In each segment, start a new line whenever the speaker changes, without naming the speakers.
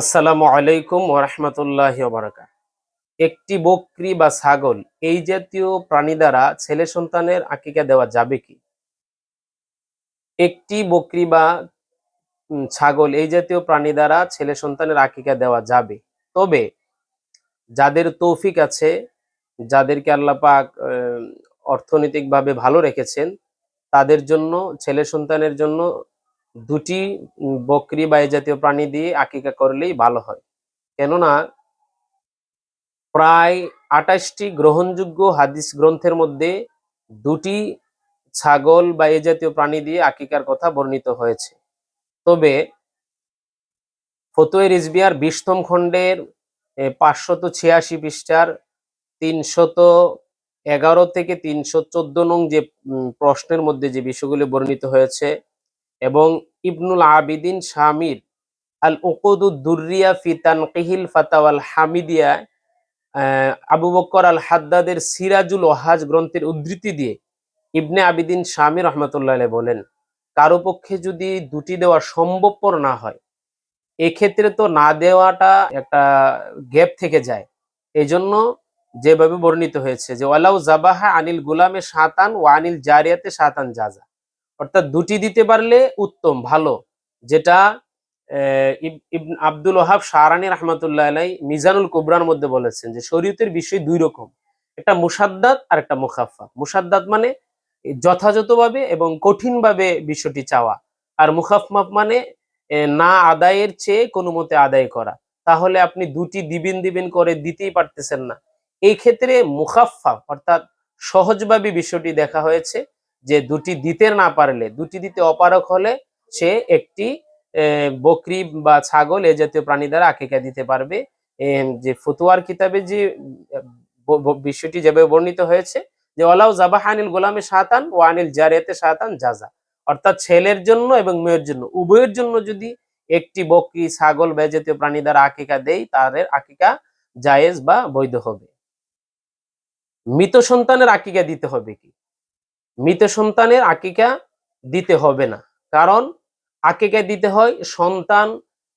আসসালামু আলাইকুম ওরহমতুল্লাহ বারাকা একটি বকরি বা ছাগল এই জাতীয় প্রাণী দ্বারা ছেলে সন্তানের আকিকা দেওয়া যাবে কি? একটি বকরি বা ছাগল এই জাতীয় প্রাণী দ্বারা ছেলে সন্তানের আকিকা দেওয়া যাবে। তবে যাদের তৌফিক আছে, যাদেরকে আল্লাহ পাক অর্থনৈতিকভাবে ভালো রেখেছেন, তাদের জন্য, ছেলে সন্তানের জন্য দুটি বকরি বা এই জাতীয় প্রাণী দিয়ে আকিকা করলেই ভালো হয়। কেননা প্রায় আঠাশটি গ্রহণযোগ্য হাদিস গ্রন্থের মধ্যে দুটি ছাগল বা এই জাতীয় প্রাণী দিয়ে আকিকার কথা বর্ণিত হয়েছে। তবে ফতোয় রিজবিয়ার বিশতম খণ্ডের পাঁচশত ছিয়াশি পৃষ্ঠার তিনশত এগারো থেকে তিনশো চোদ্দ নং যে প্রশ্নের মধ্যে যে বিষয়গুলি বর্ণিত হয়েছে এবং ইবনুল আবিদিন শামির, আল উকুদুদ দুর্রিয়া ফি তানকিহিল ফাতাওয়াল হামিদিয়া আবু বক্কর আল হাদ্দাদের সিরাজুল ওহাজ গ্রন্থের উদ্ধৃতি দিয়ে ইবনে আবিদিন শামী রহমতুল্লাহ বলেন, কারও পক্ষে যদি দুটি দেওয়া সম্ভবপর না হয়, এক্ষেত্রে তো না দেওয়াটা একটা গ্যাপ থেকে যায়। এই জন্য যেভাবে বর্ণিত হয়েছে যে, ওয়ালাউ জাবাহা আনিল গুলামে সাতান ও আনিল জারিয়াতে সাতান জাজা। অর্থাৎ দুটি দিতে পারলে উত্তম, ভালো। যেটা আব্দুল ওহাব শাহরানি রহমতুল্লাহ আলাই মিজানুল কুবরার মধ্যে বলেছেন যে শরীয়তের বিষয় দুই রকম। একটা মুসাদ্দাত আর একটা মুখাফা মুসাদ্দাত মানে যথাযথভাবে এবং কঠিনভাবে বিষয়টি চাওয়া। আর মুখাফমাফ মানে না আদায়ের চেয়ে কোনো মতে আদায় করা। তাহলে আপনি দুটি দিবেন দিবেন করে দিতেই পারতেছেন না। এই ক্ষেত্রে মুখাফফা অর্থাৎ সহজভাবে বিষয়টি দেখা হয়েছে। যে দুটি দিতে না পারলে, দুটি দিতে অপারক হলে সে একটি বকরি বা ছাগল এ জাতীয় প্রাণী দ্বারা আকিকা দিতে পারবে। যে ফতুয়ার কিতাবে যে বিষয়টি যেভাবে বর্ণিত হয়েছে, যে অলাউ জাবাহ আনিল গোলামে সাতান ও আনিল জারিয়াতে সাতান জাজা। অর্থাৎ ছেলের জন্য এবং মেয়ের জন্য। উভয়ের জন্য যদি একটি বকরি, ছাগল বা জাতীয় প্রাণী দ্বারা আকিকা দেই তাদের আকিকা জায়েজ বা বৈধ হবে। মৃত সন্তানের আকিকা দিতে হবে কি? মৃত সন্তানের আকিকা দিতে হবে না। কারণ আকিকা দিতে হয় সন্তান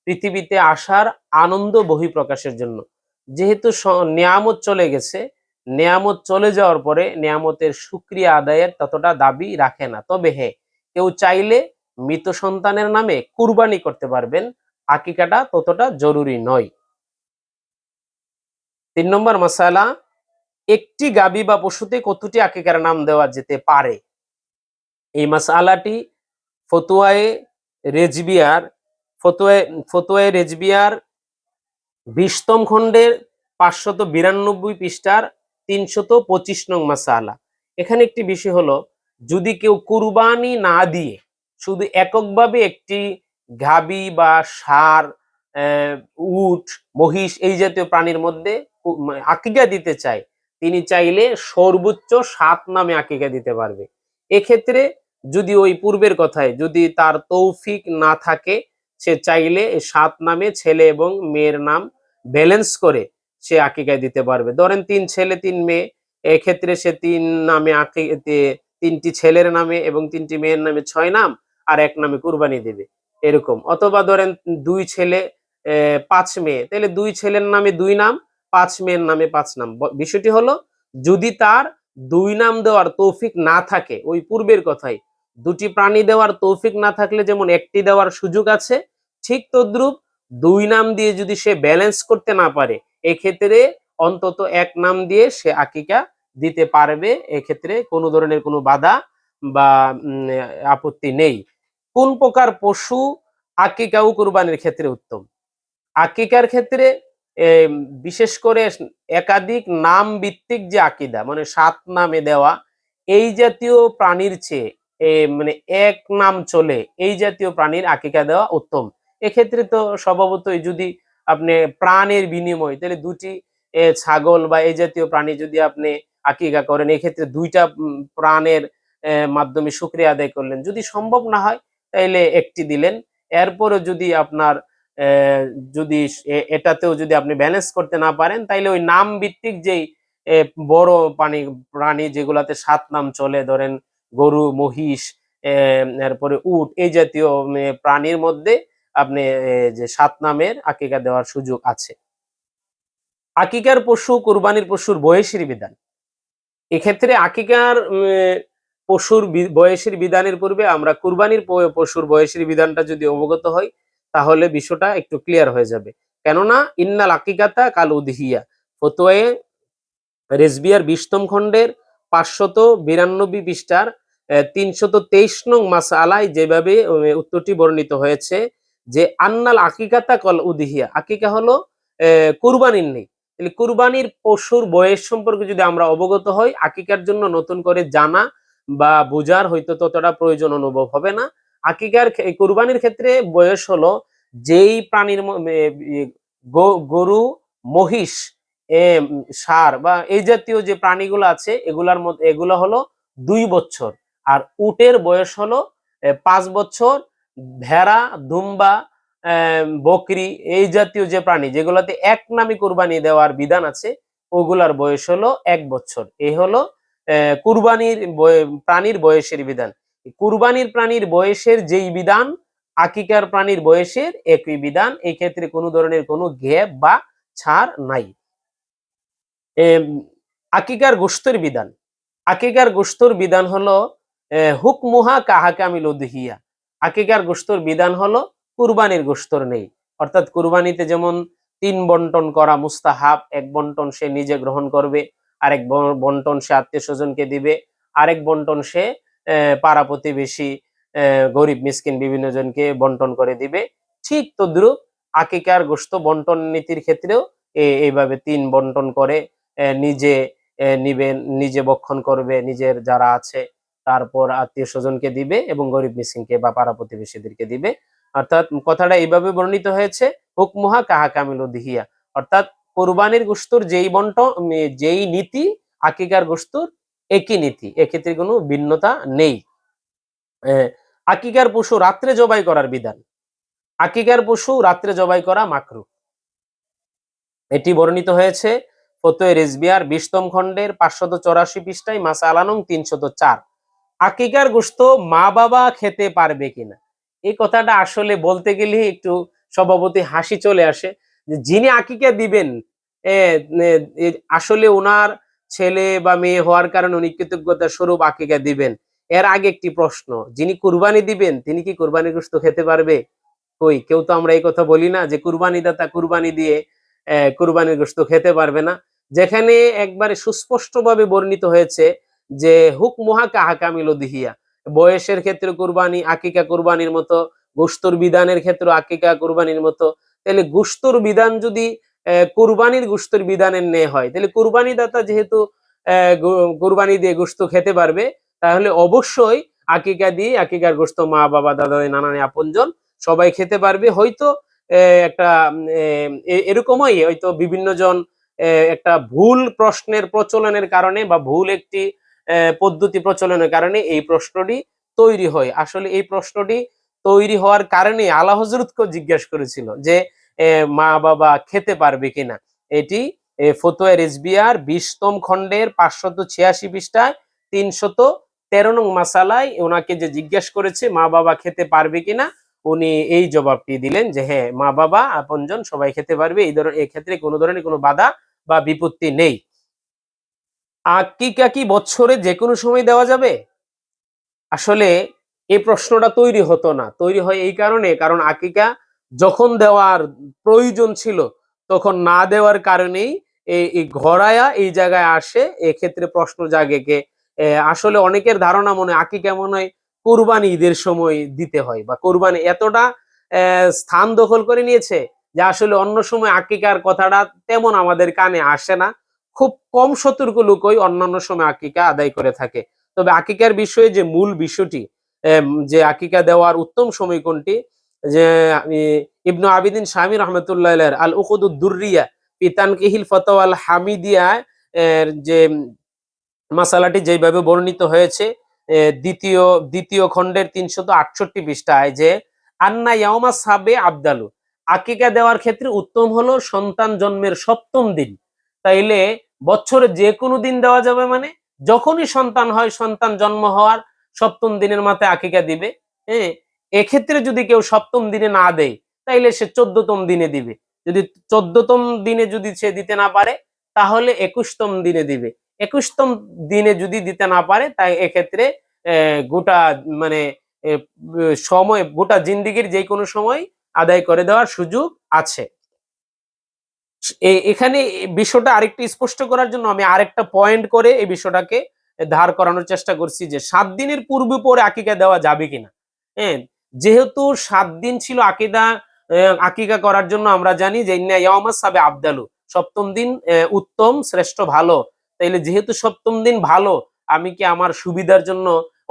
পৃথিবীতে আসার আনন্দ বহিঃপ্রকাশের জন্য। যেহেতু নিয়ামত চলে গেছে, নিয়ামত চলে যাওয়ার পরে নিয়ামতের সুক্রিয়া আদায়ের ততটা দাবি রাখে না। তবে হ্যাঁ কেউ চাইলে মৃত সন্তানের নামে কুরবানি করতে পারবেন, আকিকাটা ততটা জরুরি নয়। তিন নম্বর মশালা একটি গাবি বা পশুতে কতটি আকিকার নাম দেওয়া যেতে পারে? এই মাসালাটি ফতুয়ায়ে রেজবিয়ার, ফতুয়ায়, ফতুয়ায়ে রেজবিয়ার বিশতম খণ্ডের পাঁচশত বিরানব্বই পৃষ্ঠার তিনশত পঁচিশ নং মাসালা। এখানে একটি বিষয় হলো, যদি কেউ কুরবানি না দিয়ে শুধু এককভাবে একটি গাবি বা সার উট, মহিষ এই জাতীয় প্রাণীর মধ্যে আকিকা দিতে চায় তিনি চাইলে সর্বোচ্চ সাত নামে আকিকা দিতে পারবে। এক্ষেত্রে যদি ওই পূর্বের কথায় যদি তার তৌফিক না থাকে, সে চাইলে সাত নামে ছেলে এবং মেয়ের নাম ব্যালেন্স করে সে আকিকায় দিতে পারবে। ধরেন তিন ছেলে, তিন মেয়ে, এক্ষেত্রে সে তিন নামে আকি তিনটি ছেলের নামে এবং তিনটি মেয়ের নামে ছয় নাম আর এক নামে কুরবানি দেবে। এরকম। অথবা ধরেন দুই ছেলে পাঁচ মেয়ে, তাহলে দুই ছেলের নামে দুই নাম পাঁচ মেয়ের নামে পাঁচ নাম। বিষয়টি হলো, যদি তার দুই নাম দেওয়ার তৌফিক না থাকে, ওই পূর্বের কথাই, দুটি প্রাণী দেওয়ার তৌফিক না থাকলে যেমন একটি দেওয়ার সুযোগ আছে, ঠিক তদ্রুপ দুই নাম দিয়ে যদি সে ব্যালেন্স করতে না পারে, এক্ষেত্রে অন্তত এক নাম দিয়ে সে আকিকা দিতে পারবে, এক্ষেত্রে কোনো ধরনের কোনো বাধা বা আপত্তি নেই। কোন প্রকার পশু আকিকা ও কুরবানির ক্ষেত্রে উত্তম। আকিকার ক্ষেত্রে বিশেষ করে একাধিক নাম ভিত্তিক যে আকিদা মানে সাত নামে দেওয়া, এই জাতীয় প্রাণীর চেয়ে মানে এক নাম চলে, এই জাতীয় প্রাণীর আকিকা দেওয়া উত্তম। এক্ষেত্রে তো স্বভাবতই যদি আপনি প্রাণের বিনিময়, তাহলে দুটি ছাগল বা এই জাতীয় প্রাণী যদি আপনি আকিকা করেন, এক্ষেত্রে দুইটা প্রাণের মাধ্যমে শুক্রিয়া আদায় করলেন। যদি সম্ভব না হয় তাইলে একটি দিলেন। এরপরে যদি আপনার যদি এটাতেও যদি আপনি ব্যালেন্স করতে না পারেন, তাইলে ওই নাম ভিত্তিক যেই বড় প্রাণী প্রাণী যেগুলাতে সাত নাম চলে, ধরেন গরু, মহিষ এরপরে উট, এই জাতীয় প্রাণীর মধ্যে আপনি যে সাত নামের আকিকা দেওয়ার সুযোগ আছে। আকিকার পশু কুরবানির পশুর বয়সের বিধান। এক্ষেত্রে আকিকার পশুর বয়সের বিধানের পূর্বে আমরা কুরবানির পশুর বয়সের বিধানটা যদি অবগত হই তাহলে বিষয়টা একটু ক্লিয়ার হয়ে যাবে। কেননা, ইন্নাল আকিকাতা কাল উদহিয়া। ফতোয়ে রেজবিয়ার বিশতম খণ্ডের পাঁচশত বিরানব্বই পৃষ্ঠার তিনশত তেইশ নং মাসালায় যেভাবে উত্তরটি বর্ণিত হয়েছে যে, আন্নাল আকিকাতা কল উদিহিয়া। আকিকা হলো কুরবানির নেই। তাহলে কুরবানির পশুর বয়স সম্পর্কে যদি আমরা অবগত হই, আকিকার জন্য নতুন করে জানা বা বোঝার হয়তো ততটা প্রয়োজন অনুভব হবে না। আকিকার কোরবানির ক্ষেত্রে বয়স হলো যেই প্রাণীর গরু মহিষ উম, বা এই জাতীয় যে প্রাণীগুলো আছে এগুলার মধ্যে এগুলো হলো দুই বছর। আর উটের বয়স হলো পাঁচ বছর ভেড়া দুম্বা বকরি এই জাতীয় যে প্রাণী যেগুলোতে এক নামে কুরবানি দেওয়ার বিধান আছে ওগুলার বয়স হলো এক বছর। এই হলো কুরবানির প্রাণীর বয়সের বিধান। কুরবানির প্রাণীর বয়সের যেই বিধান, আকিকার প্রাণীর বয়সের একই বিধান, এই ক্ষেত্রে কোনো ধরনের কোনো গ্যাপ বা ছাড় নাই। আকিকার গোস্তর বিধান। আকিকার গোস্তর বিধান হলো হুকমুহা কাহাকামিল উদহিয়া আকিকার গোস্তর বিধান হলো, কুরবানির গোস্তর নেই। অর্থাৎ কুরবানিতে যেমন তিন বন্টন করা মুস্তাহাব, এক বন্টন সে নিজে গ্রহণ করবে, আরেক বন্টন সে আত্মীয় স্বজনকে দিবে, আরেক বন্টন সে পাড়া প্রতিবেশী গরিব মিসকিন বিভিন্ন জনকে বন্টন করে দিবে। ঠিক তদ্রুপ আকিকার গোস্ত বন্টন নীতির ক্ষেত্রেও এইভাবে তিন বন্টন করে নিজে নিবেন নিজে বক্ষণ করবে, নিজের যারা আছে তারপর আত্মীয় স্বজনকে দিবে এবং গরিব মিসকিনকে বা পাড়া প্রতিবেশীদেরকে দিবে। অর্থাৎ কথাটা এইভাবে বর্ণিত হয়েছে হুকমুহা কাহা কামিল দিহিয়া। অর্থাৎ কোরবানির গোস্তুর যেই বন্টন যেই নীতি আকিকার গোস্তুর একই নীতি, এক্ষেত্রে কোনো ভিন্নতা নেই। আকিকার পশু রাত্রে জবাই করার বিধান। আকিকার পশু রাত্রে জবাই করা মাকরু। এটি বর্ণিত হয়েছে ফতোয় রেজবিয়ার বিশতম খণ্ডের পাঁচশত চৌরাশি পৃষ্ঠায় মাসা আলানং তিনশত চার। আকিকার গোস্ত মা বাবা খেতে পারবে কিনা? এই কথাটা আসলে বলতে গেলে একটু স্বভাবতই হাসি চলে আসে যিনি আকিকা দিবেন আসলে ওনার ছেলে বা মেয়ে হওয়ার কারণে উনি কৃতজ্ঞতা স্বরূপ আকিকা দিবেন। এর আগে একটি প্রশ্ন, যিনি কুরবানি দিবেন, তিনি কি কুরবানি গোস্ত খেতে পারবে? কই, কেউ তো আমরা এই কথা বলি না যে কুরবানি দাতা কুরবানি দিয়ে কুরবানির গোস্ত খেতে পারবে না। যেখানে একবারে সুস্পষ্টভাবে বর্ণিত হয়েছে যে হুক মুহাকা হাকামিল দিহিয়া বয়সের ক্ষেত্রে কুরবানি, আকিকা কুরবানির মতো গোস্তর বিধানের ক্ষেত্রে আকিকা কুরবানির মতো। তাহলে গোস্তর বিধান যদি কুরবানির গোস্তর বিধানের ন্যায় হয়। তাহলে কুরবানি দাতা যেহেতু কুরবানি দিয়ে গোস্ত খেতে পারবে, তাহলে অবশ্যই আকিকা দিয়ে আকিকার গোস্ত মা, বাবা, দাদা, নানানি আপনজন সবাই খেতে পারবে। হয়তো একটা এরকমই হয়তো বিভিন্ন জন একটা ভুল প্রশ্নের প্রচলনের কারণে বা ভুল একটি পদ্ধতি প্রচলনের কারণে এই প্রশ্নটি তৈরি হয়। আসলে এই প্রশ্নটি তৈরি হওয়ার কারণে আলা হজরতকে জিজ্ঞাসা করেছিল যে মা বাবা খেতে পারবে কিনা। এটি ফতোয়া রেজবিয়ার বিশতম খণ্ডের পাঁচশত ছিয়াশি পৃষ্ঠায় তিনশত তেরো নং মাসালায় ওনাকে যে জিজ্ঞেস করেছে মা বাবা খেতে পারবে কিনা, উনি এই জবাবটি দিলেন যে হ্যাঁ মা বাবা, আপনজন সবাই খেতে পারবে, এই ধরনের এক্ষেত্রে কোনো ধরনের কোনো বাধা বা বিপত্তি নেই। আকিকা কি বছরে যে কোনো সময় দেওয়া যাবে? আসলে এই প্রশ্নটা তৈরি হতো না। তৈরি হয় এই কারণে, কারণ আকিকা যখন দেওয়ার প্রয়োজন ছিল, তখন না দেওয়ার কারণেই এই ঘরায়া এই জায়গায় আসে। এক্ষেত্রে প্রশ্ন জাগে কে আসলে অনেকের ধারণা মনে হয় আকিকা মনে হয়, কোরবানি ঈদের সময় দিতে হয় বা কোরবানি এতটা স্থান দখল করে নিয়েছে যে আসলে অন্য সময় আকিকার কথাটা তেমন আমাদের কানে আসে না। খুব কম সতর্ক লোকই অন্যান্য সময় আকিকা আদায় করে থাকে। তবে আকিকার বিষয়ে যে মূল বিষয়টি যে আকিকা দেওয়ার উত্তম সময় কোনটি যে ইবনু আবিদিন স্বামী রহমতুল্লাহ আল উকুদুদ দুর্রিয়া পিতানকিহিল ফতোয়াল হামিদিয়া, এর যে মাসালাটি যেভাবে বর্ণিত হয়েছে দ্বিতীয় দ্বিতীয় খণ্ডের তিনশত আটষট্টি পৃষ্ঠায় যে, আন্না ইয়ামা সাবে আবদালু। আকিকা দেওয়ার ক্ষেত্রে উত্তম হলো সন্তান জন্মের সপ্তম দিন। তাইলে বছরে যে কোনো দিন দেওয়া যাবে মানে যখনই সন্তান হয় সন্তান জন্ম হওয়ার সপ্তম দিনের মাথায় আকিকা দিবে হ্যাঁ? এক্ষেত্রে যদি কেউ সপ্তম দিনে না দেয়, তাইলে সে চোদ্দতম দিনে দিবে। যদি চোদ্দতম দিনে যদি সে দিতে না পারে, তাহলে একুশতম দিনে দিবে। একুশতম দিনে যদি দিতে না পারে, তাই এক্ষেত্রে গোটা মানে সময়, গোটা জিন্দিগির যে কোনো সময় আদায় করে দেওয়ার সুযোগ আছে। এখানে বিষয়টা আরেকটু স্পষ্ট করার জন্য আমি আরেকটা পয়েন্ট করে এই বিষয়টাকে ধার করানোর চেষ্টা করছি যে, সাত দিনের পূর্বে পরে আকিকা দেওয়া যাবে কিনা। হ্যাঁ যেহেতু সাত দিন ছিল আকিদা আকিকা করার জন্য আমরা জানি যে, ইন্না সাবে আবদালু সপ্তম দিন উত্তম, শ্রেষ্ঠ, ভালো। তাইলে যেহেতু সপ্তম দিন ভালো, আমি কি আমার সুবিধার জন্য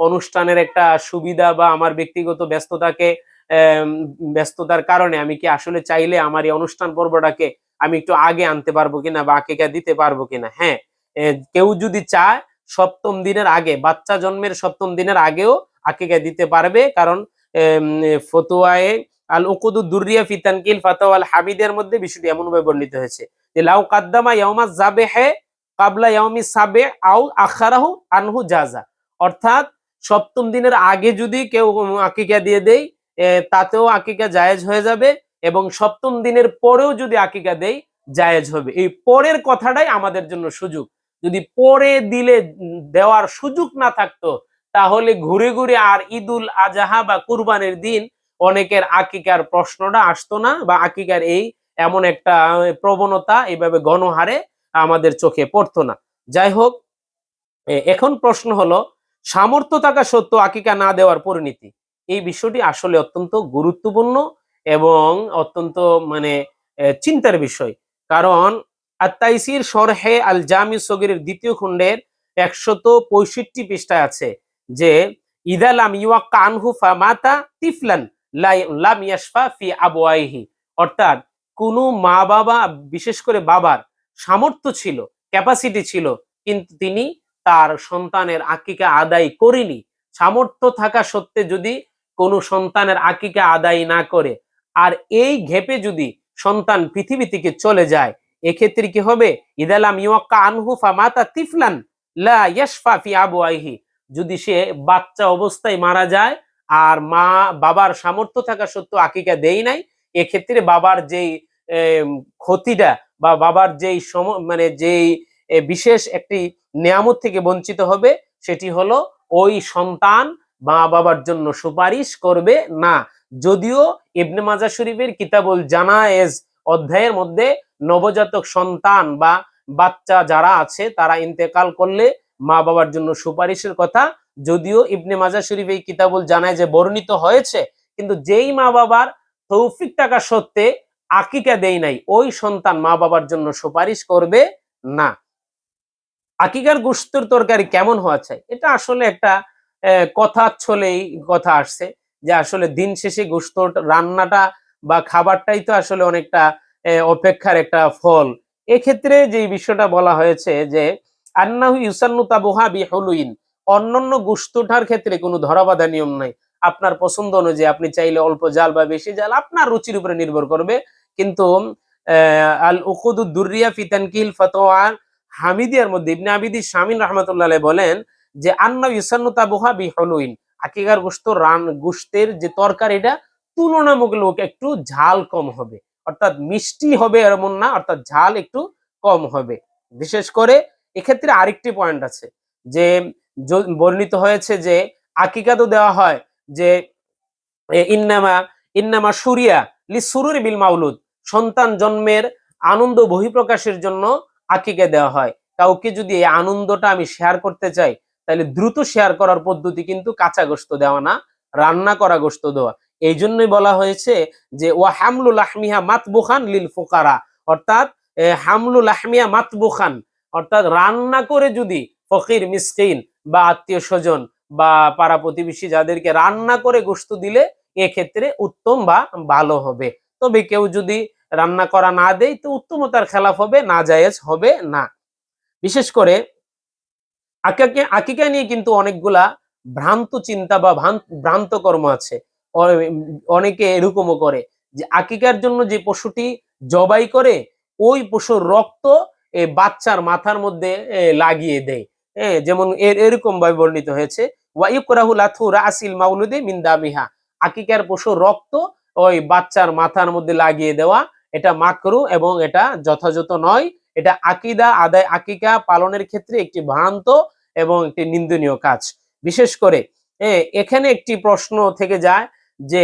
অনুষ্ঠানের একটা সুবিধা বা আমার ব্যক্তিগত ব্যস্ততাকে ব্যস্ততার কারণে আমি কি আসলে চাইলে আমার এই অনুষ্ঠান পর্বটাকে আমি একটু আগে আনতে পারব কিনা বা আকিকা দিতে পারব কিনা? হ্যাঁ কেউ যদি চায় সপ্তম দিনের আগে, বাচ্চা জন্মের সপ্তম দিনের আগেও আকিকা দিতে পারবে, কারণ ফতুয়ায়ে আল উকুদু দুরিয়া ফি তানকিল ফাতাওয়া আল হামিদের মধ্যে বিষয়টি এমনভাবে বর্ণিত হয়েছে যে, লাউ কাদ্দামা ইয়াউমা জাবেহে কাবলা ইয়াউমি সাবে আও আখারাহু আনহু জাজা। অর্থাৎ, সপ্তম দিনের আগে যদি কেউ আকিকা দিয়ে দেয় তাতেও আকিকা জায়েজ হয়ে যাবে এবং সপ্তম দিনের পরেও যদি আকিকা দেই, জায়েজ হবে। এই পরের কথাটাই আমাদের জন্য সুযোগ। যদি পরে দিলে দেওয়ার সুযোগ না থাকতো তাহলে ঘুরে ঘুরে আর ঈদুল আজাহা বা কুরবানের দিন অনেকের আকিকার প্রশ্নটা আসতো না বা আকিকার এই এমন একটা প্রবণতা এইভাবে গণহারে আমাদের চোখে পড়তো না। যাই হোক এখন প্রশ্ন হলো, সামর্থ্য থাকা সত্ত্বেও আকিকা না দেওয়ার পরিণতি, এই বিষয়টি আসলে অত্যন্ত গুরুত্বপূর্ণ এবং অত্যন্ত মানে চিন্তার বিষয়। কারণ আত্মাইসির সরহে আল জামি সগিরের দ্বিতীয় খণ্ডের একশত পঁয়ষট্টি পৃষ্ঠায় আছে যে, ইদা আনহু ফামাতা তিফলান লাম ফি আবওয়াইহি। অর্থাৎ, কোনো মা বাবা বিশেষ করে বাবার, সামর্থ্য ছিল ক্যাপাসিটি ছিল, কিন্তু তিনি তার সন্তানের আদায় করেনি। সামর্থ্য থাকা সত্ত্বে যদি কোনো সন্তানের আকিকা আদায় না করে, আর এই ঘেপে যদি সন্তান পৃথিবী থেকে চলে যায়, এক্ষেত্রে কি হবে? ইদালাম ইউক্কা আনহু ফামাতা তিফলান, লা ইয়াশফা ফি আবওয়াইহি। যদি সে বাচ্চা অবস্থায় মারা যায় আর মা বাবার সামর্থ্য থাকা সত্ত্বেও আকিকা দেই নাই, এক্ষেত্রে বাবার যেই ক্ষতিটা বা বাবার যেই সম মানে যেই বিশেষ একটি নিয়ামত থেকে বঞ্চিত হবে, সেটি হলো ওই সন্তান মা বাবার জন্য সুপারিশ করবে না। যদিও ইবনে মাজা শরীফের কিতাবুল জানায়েজ অধ্যায়ের মধ্যে নবজাতক সন্তান বা বাচ্চা যারা আছে, তারা ইন্তেকাল করলে মা বাবার জন্য সুপারিশের কথা। যদিও ইবনে মাজা শরীফ এই কিতাবুল জানায় যে বর্ণিত হয়েছে, কিন্তু যেই মা বাবার তৌফিক টাকা সত্ত্বে আকিকা দেই নাই, ওই সন্তান মা বাবার জন্য সুপারিশ করবে না। আকিকার গোস্তর তরকারি কেমন হওয়া চাই এটা আসলে একটা কথা ছলেই কথা আসছে যে আসলে দিন শেষে গোস্ত রান্নাটা বা খাবারটাই তো আসলে অনেকটা অপেক্ষার একটা ফল। এক্ষেত্রে যে বিষয়টা বলা হয়েছে যে আন্নাহু ইউসান্নু তাবুহা বিহুলুইন। অন্যান্য গোস্তটার ক্ষেত্রে কোনো ধরাবাধা নিয়ম নাই। আপনার পছন্দ অনুযায়ী আপনি চাইলে অল্প জাল বা বেশি জাল আপনার রুচির উপরে নির্ভর করবে। কিন্তু আল উকুদুদ দুরিয়া ফিতানকিল ফতোয়া। হামিদিয়ার মধ্যে ইবনে আবিদি শামিন রহমতুল্লাহ বলেন যে আন্না ইউসান্নু তাবুহা বিহুলুইন। আকিকার গোস্ত রান গোস্তের যে তরকারিটা তুলনামূলক একটু ঝাল কম হবে। অর্থাৎ মিষ্টি হবে এমন না, অর্থাৎ ঝাল একটু কম হবে। বিশেষ করে এক্ষেত্রে আরেকটি পয়েন্ট আছে যে বর্ণিত হয়েছে যে আকিকা তো দেওয়া হয় যে ইন্নামা ইন্নামা সুরিয়া লি সুরুর বিল মাউলুদ। সন্তান জন্মের আনন্দ বহিঃপ্রকাশের জন্য আকিকা দেওয়া হয়। কাউকে যদি এই আনন্দটা আমি শেয়ার করতে চাই তাহলে দ্রুত শেয়ার করার পদ্ধতি কিন্তু কাঁচা গোস্ত দেওয়া না রান্না করা গোস্ত দেওয়া। এই জন্যই বলা হয়েছে যে ওয়া হামলুল আহমিহা মাতবুখান লিল ফুকারা। অর্থাৎ এ, হামলুল আহমিয়া মাতবুখান। অর্থাৎ রান্না করে যদি ফকির, মিসকিন বা আত্মীয় স্বজন বা পাড়া প্রতিবেশী যাদেরকে রান্না করে গোস্ত দিলে এক্ষেত্রে উত্তম বা ভালো হবে। তবে কেউ যদি রান্না করা না দেয়, তো উত্তমতার খেলাফ হবে, না জায়েজ হবে না। বিশেষ করে আকিকা আকিকা নিয়ে কিন্তু অনেকগুলা ভ্রান্ত চিন্তা বা ভ্রান্ত- কর্ম আছে। অনেকে এরকমও করে যে আকিকার জন্য যে পশুটি জবাই করে, ওই পশুর রক্ত বাচ্চার মাথার মধ্যে লাগিয়ে দেয়। হ্যাঁ যেমন এর এরকম ভাবে বর্ণিত হয়েছে মিন দামিহা। আকিকার পশুর রক্ত ওই বাচ্চার মাথার মধ্যে লাগিয়ে দেওয়া, এটা মাকরু এবং এটা যথাযথ নয়। এটা আকিদা, আদায় আকিকা পালনের ক্ষেত্রে একটি ভ্রান্ত এবং একটি নিন্দনীয় কাজ। বিশেষ করে এখানে একটি প্রশ্ন থেকে যায় যে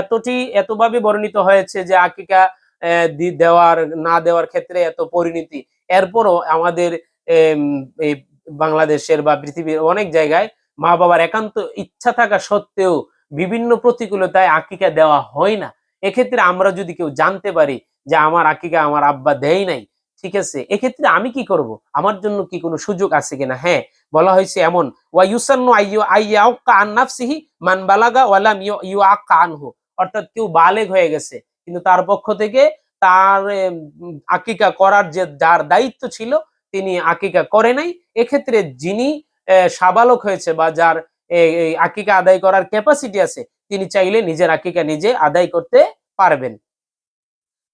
এতটি, এতভাবে বর্ণিত হয়েছে যে আকিকা দেওয়ার, না দেওয়ার ক্ষেত্রে এত পরিণতি। এরপরও আমাদের বাংলাদেশের বা পৃথিবীর অনেক জায়গায় মা বাবার একান্ত ইচ্ছা থাকা সত্ত্বেও বিভিন্ন প্রতিকূলতায় আকিকা দেওয়া হয় না। এক্ষেত্রে আমরা যদি কেউ জানতে পারি যে আমার আকিকা আমার আব্বা দেয় নাই, ঠিক আছে, এক্ষেত্রে আমি কি করব? আমার জন্য কি কোনো সুযোগ আছে কিনা? হ্যাঁ বলা হয়েছে এমন, ওয়া ইউসান্নু আইয়ু আইয়াউকা আন নাফসিহি, মান বালাগা ওয়ালাম ইউআকা আনহু। অর্থাৎ কেউ বালেগ হয়ে গেছে। কিন্তু তার পক্ষ থেকে তার আকিকা করার যে যার দায়িত্ব ছিল, তিনি আকিকা করে নাই। এক্ষেত্রে যিনি সাবালক হয়েছে বা যার আকিকা আদায় করার ক্যাপাসিটি আছে, তিনি চাইলে নিজের আকিকা নিজে আদায় করতে পারবেন।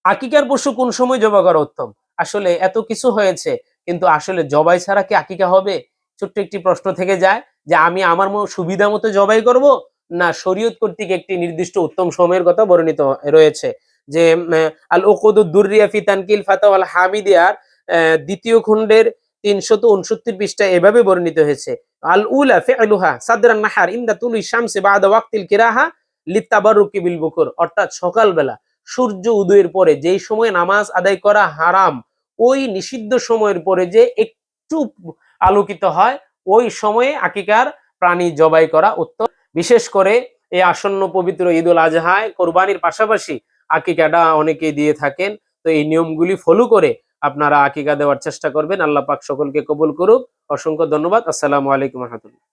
আকিকার পশু কোন সময় জবা করা উত্তম? আসলে এত কিছু হয়েছে, কিন্তু আসলে জবাই ছাড়া কি আকিকা হবে? ছোট্ট একটি প্রশ্ন থেকে যায় যে, আমি আমার সুবিধা মতো জবাই করব? না, শরীয়ত কর্তৃক একটি নির্দিষ্ট উত্তম সময়ের কথা বর্ণিত রয়েছে যে আল ওকুদুদ দুর্রিয়া ফি তানকিল ফাতাওয়া আল হামিদিয়ার দ্বিতীয় খণ্ডের তিনশত উনসত্তর পৃষ্ঠায় এভাবে বর্ণিত হয়েছে। আল উলা ফিআলুহা সাদরান নাহার ইনদা তুলি শামসি বাদা ওয়াক্তিল কিরাহা লিত্তাবারুকি বিল বুকুর। অর্থাৎ সকালবেলা সূর্য উদয়ের পরে যেই সময় নামাজ আদায় করা হারাম, ওই নিষিদ্ধ সময়ের পরে যে একটু আলোকিত হয়, ওই সময়ে আকিকার প্রাণী জবাই করা উত্তম। বিশেষ করে এই আসন্ন পবিত্র ঈদ উল আজহায় কোরবানির পাশাপাশি আকিকাটা অনেকেই দিয়ে থাকেন। তো এই নিয়মগুলি ফলো করে আপনারা আকিকা দেওয়ার চেষ্টা করবেন। আল্লাহ পাক সকলকে কবুল করুক। অসংখ্য ধন্যবাদ। আসসালামু আলাইকুম রহমতুল্লাহ।